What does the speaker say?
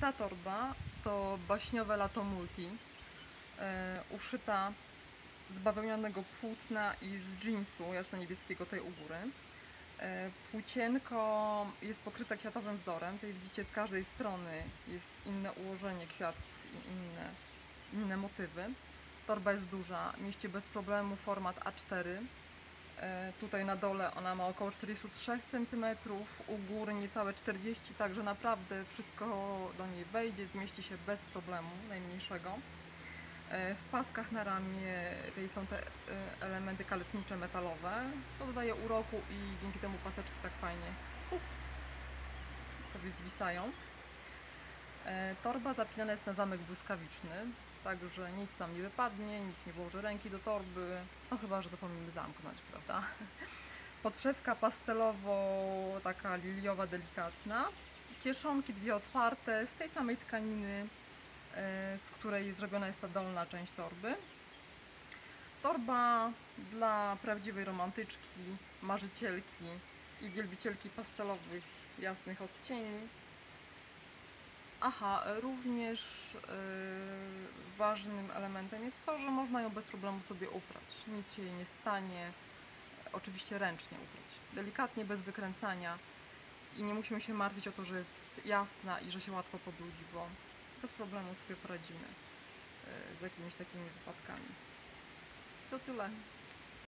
Ta torba to baśniowe lato multi, e, uszyta z bawełnianego płótna i z jeansu jasno-niebieskiego tej u góry. E, Płócienko jest pokryte kwiatowym wzorem. Tutaj widzicie z każdej strony jest inne ułożenie kwiatków i inne, inne motywy. Torba jest duża, mieści bez problemu format A4. E, Tutaj na dole ona ma około 43 cm, u góry niecałe 40 także naprawdę wszystko do niej wejdzie, zmieści się bez problemu najmniejszego. E, W paskach na ramię tej są te e, elementy kaletnicze metalowe. To dodaje uroku i dzięki temu paseczki tak fajnie uf, sobie zwisają. Torba zapinana jest na zamek błyskawiczny, także nic nam nie wypadnie, nikt nie włoży ręki do torby, no chyba, że zapomnimy zamknąć, prawda? Podszewka pastelowo, taka liliowa, delikatna. Kieszonki dwie otwarte, z tej samej tkaniny, e, z której zrobiona jest ta dolna część torby. Torba dla prawdziwej romantyczki, marzycielki i wielbicielki pastelowych, jasnych odcieni. Aha, również yy, ważnym elementem jest to, że można ją bez problemu sobie uprać. Nic się jej nie stanie. Oczywiście ręcznie uprać. Delikatnie, bez wykręcania. I nie musimy się martwić o to, że jest jasna i że się łatwo pobrudzi, bo bez problemu sobie poradzimy yy, z jakimiś takimi wypadkami. To tyle.